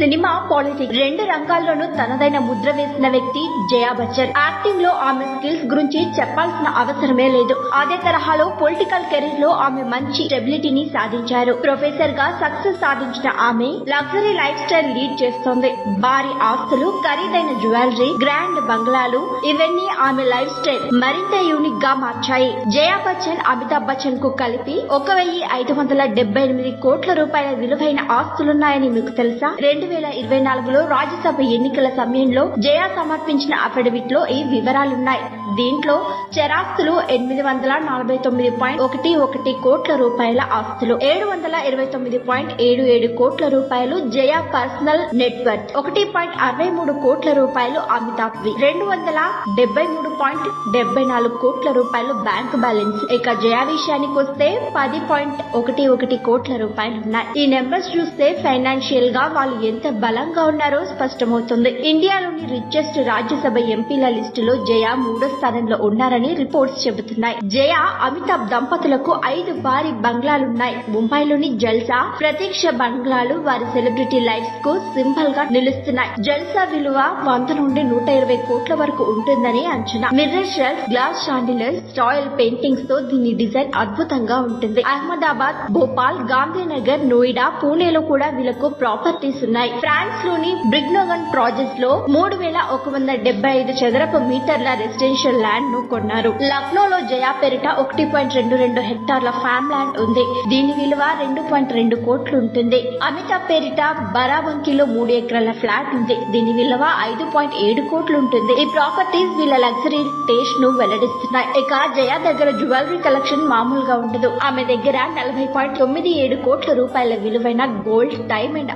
Cinema politics. రెండు రంగాల్లోనూ తనదైన ముద్ర వేసిన వ్యక్తి జయా బచ్చన్. యాక్టింగ్లో ఆమె స్కిల్స్ గురించి చెప్పాల్సిన అవసరమే లేదు. అదే తరహాలో పొలిటికల్ కెరీర్లో ఆమె మంచి స్టెబిలిటీని సాధించారు. ప్రొఫెసర్గా సక్సెస్ సాధించిన ఆమె లగ్జరీ లైఫ్ స్టైల్ లీడ్ చేస్తోంది. భారీ ఆస్తులు ఖరీదైన జ్యువెలరీ గ్రాండ్ బంగ్లాలు ఇవన్నీ ఆమె లైఫ్ స్టైల్ మరింత యూనిక్గా మార్చాయి. జయా బచ్చన్ అమితాబ్ బచ్చన్కు కలిపి ఒక వెయ్యి ఐదు వందల డెబ్బై ఎనిమిది కోట్ల రూపాయల విలువైన ఆస్తులున్నాయని మీకు తెలుసా? రెండు వేల ఇరవై నాలుగులో రాజ్యసభ ఎన్నికల సమయంలో జయా సమర్పించిన అఫిడవిట్లో ఈ వివరాలున్నాయి. దీంట్లో చరాస్తులు ఎనిమిది వందల నలభై తొమ్మిది పాయింట్ ఒకటి ఒకటి కోట్ల రూపాయల ఆస్తులు ఏడు వందల ఇరవై తొమ్మిది పాయింట్ ఏడు ఏడు కోట్ల రూపాయలు జయా పర్సనల్ నెట్వర్క్ ఒకటి పాయింట్ అరవై మూడు కోట్ల రూపాయలు అమితాబ్ రెండు వందల డెబ్బై మూడు పాయింట్ డెబ్బై నాలుగు కోట్ల రూపాయలు బ్యాంక్ బ్యాలెన్స్. ఇక జయా విషయానికి వస్తే పది పాయింట్ ఒకటి ఒకటి కోట్ల రూపాయలు ఉన్నాయి ఈ నెంబర్స్ చూస్తే ఫైనాన్షియల్గా వాళ్ళు ఎంత బలంగా ఉన్నారో స్పష్టమవుతుంది. ఇండియాలోని రిచెస్ట్ రాజ్యసభ ఎంపీల లిస్టులో జయ మూడో స్థానంలో ఉన్నారని రిపోర్ట్స్ చెబుతున్నాయి. జయ అమితాబ్ దంపతులకు ఐదు భారీ బంగ్లాలున్నాయి. ముంబైలోని జల్సా ప్రత్యక్ష బంగ్లాలు వారి సెలబ్రిటీ లైఫ్కు సింబల్గా నిలుస్తున్నాయి. జల్సా విలువ వంద నుండి నూట ఇరవై కోట్ల వరకు ఉంటుందని అంచనా. మిర్రర్ గ్లాస్ షాండిలర్స్ రాయల్ పెయింటింగ్స్తో దీని డిజైన్ అద్భుతంగా ఉంటుంది. అహ్మదాబాద్ భోపాల్ గాంధీనగర్ నోయిడా పూణేలో కూడా వీళ్ళకు ప్రాపర్టీస్ ఉన్నాయి. ఫ్రాన్స్లోని బ్రిగ్నోగన్ ప్రాజెక్ట్లో మూడు వేల ఒక వంద డెబ్బై ఐదు చదరపు మీటర్ల రెసిడెన్షియల్ ల్యాండ్ను కొన్నారు. లక్నోలో జయా పేరిట ఒకటి పాయింట్ రెండు రెండు హెక్టార్ల ఫామ్ ల్యాండ్ ఉంది. దీని విలువ రెండు పాయింట్ రెండు కోట్లు ఉంటుంది. అమితాబ్ పేరిట బరాబంకిలో మూడు ఎకరాల ఫ్లాట్ ఉంది. దీని విలువ ఐదు పాయింట్ ఏడు కోట్లు ఉంటుంది. ఈ ప్రాపర్టీస్ వీళ్ళ లగ్జరీ టేస్ట్ను వెల్లడిస్తున్నాయి. ఇక జయ దగ్గర జ్యువెలరీ కలెక్షన్ మామూలుగా ఉండదు. ఆమె దగ్గర నలభై పాయింట్ తొమ్మిది ఏడు కోట్ల రూపాయల విలువైన గోల్డ్ డైమండ్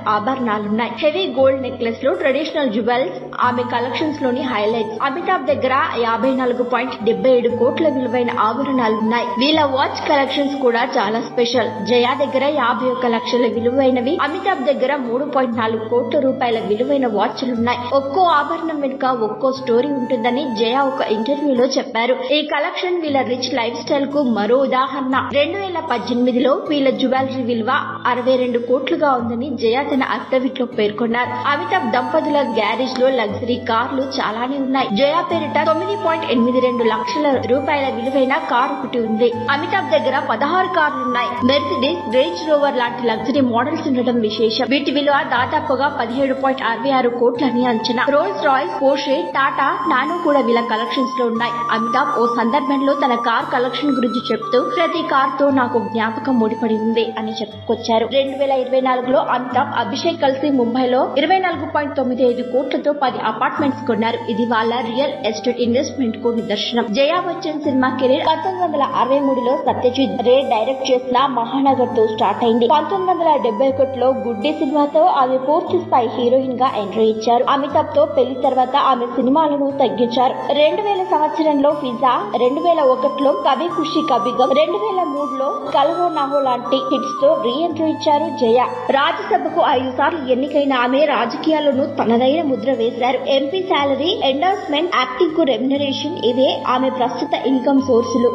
ఉన్నాయి. హెవీ గోల్డ్ నెక్లెస్లో ట్రెడిషనల్ జ్యువెల్స్ ఆమె కలెక్షన్స్లోని హైలైట్స్ అమితాబ్ దగ్గర యాభై నాలుగు పాయింట్ డెబ్బై ఏడు కోట్ల విలువైన ఆభరణాలు ఉన్నాయి. వీళ్ళ వాచ్ కలెక్షన్స్ కూడా చాలా స్పెషల్ జయా దగ్గర యాభై ఒక్క లక్షల విలువైనవి అమితాబ్ దగ్గర మూడు పాయింట్ నాలుగు కోట్ల రూపాయల విలువైన వాచ్లు ఉన్నాయి. ఒక్కో ఆభరణం వెనుక ఒక్కో స్టోరీ ఉంటుందని జయ ఒక ఇంటర్వ్యూలో చెప్పారు. ఈ కలెక్షన్ వీళ్ళ రిచ్ లైఫ్ స్టైల్కు మరో ఉదాహరణ. రెండు వేల పద్దెనిమిదిలో వీళ్ళ జ్యువెలరీ విలువ అరవై రెండు కోట్లుగా ఉందని జయ తన అఫిడవిట్ లో పేర్కొన్నారు. అమితాబ్ దంపతుల గ్యారేజ్లో లగ్జరీ కార్లు చాలానే ఉన్నాయి. జయా పేరిట తొమ్మిది పాయింట్ ఎనిమిది రెండు లక్షల రూపాయల విలువైన కార్ ఒకటి ఉంది. అమితాబ్ దగ్గర పదహారు కార్లున్నాయి మెర్సిడీస్ రేంజ్ రోవర్ లాంటి లగ్జరీ మోడల్స్ ఉండడం విశేషం. వీటి విలువ దాదాపుగా పదిహేడు పాయింట్ అరవై ఆరు కోట్లని అంచనా. Rolls Royce Porsche Tata Nano కూడా వీళ్ళ కలెక్షన్స్లో ఉన్నాయి. అమితాబ్ ఓ సందర్భంలో తన కార్ కలెక్షన్ గురించి చెప్తూ ప్రతి కార్తో నాకు జ్ఞాపకం ముడిపడి ఉంది అని చెప్పుకొచ్చారు. రెండు వేల ఇరవై నాలుగులో అమితాబ్ అభిషేక్ కలిసి ముంబైలో ఇరవై నాలుగు పాయింట్ తొమ్మిది ఐదు కోట్లతో పది అపార్ట్మెంట్స్ కొన్నారు. ఇది వాళ్ళ రియల్ ఎస్టేట్ ఇన్వెస్ట్మెంట్కు నిదర్శనం. జయా బచ్చన్ సినిమా కెరీర్ పంతొమ్మిది వందల అరవై మూడులో సత్యజిత్ రే డైరెక్ట్ చేసిన మహానగర్తో స్టార్ట్ అయింది. పంతొమ్మిది వందల డెబ్బై ఒకటిలో గుడ్డి సినిమాతో ఆమె పూర్తి స్థాయి హీరోయిన్గా ఎంట్రీ ఇచ్చారు. అమితాబ్తో పెళ్ళి తర్వాత ఆమె సినిమాలను తగ్గించారు. రెండు వేల సంవత్సరంలో ఫిజా రెండు వేల ఒకటిలో కవి ఖుషి కవిగం రెండు వేల మూడులో కలవో నహో లాంటి హిట్స్తో రీ ఎంట్రీ ఇచ్చారు జయ. రాజ్యసభకు ఐదు సార్లు ఎన్నికైన ఆమె రాజకీయాలను తనదైన ముద్ర వేశారు. ఎంపీ శాలరీ ఎండార్స్మెంట్ యాక్టింగ్కు రెమ్యునరేషన్ ఇవే ఆమె ప్రస్తుత ఇన్కమ్ సోర్సులు.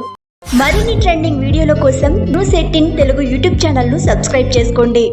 మరిన్ని ట్రెండింగ్ వీడియోల కోసం న్యూస్ ఎయిటీన్ తెలుగు యూట్యూబ్ ఛానల్ను సబ్స్క్రైబ్ చేసుకోండి.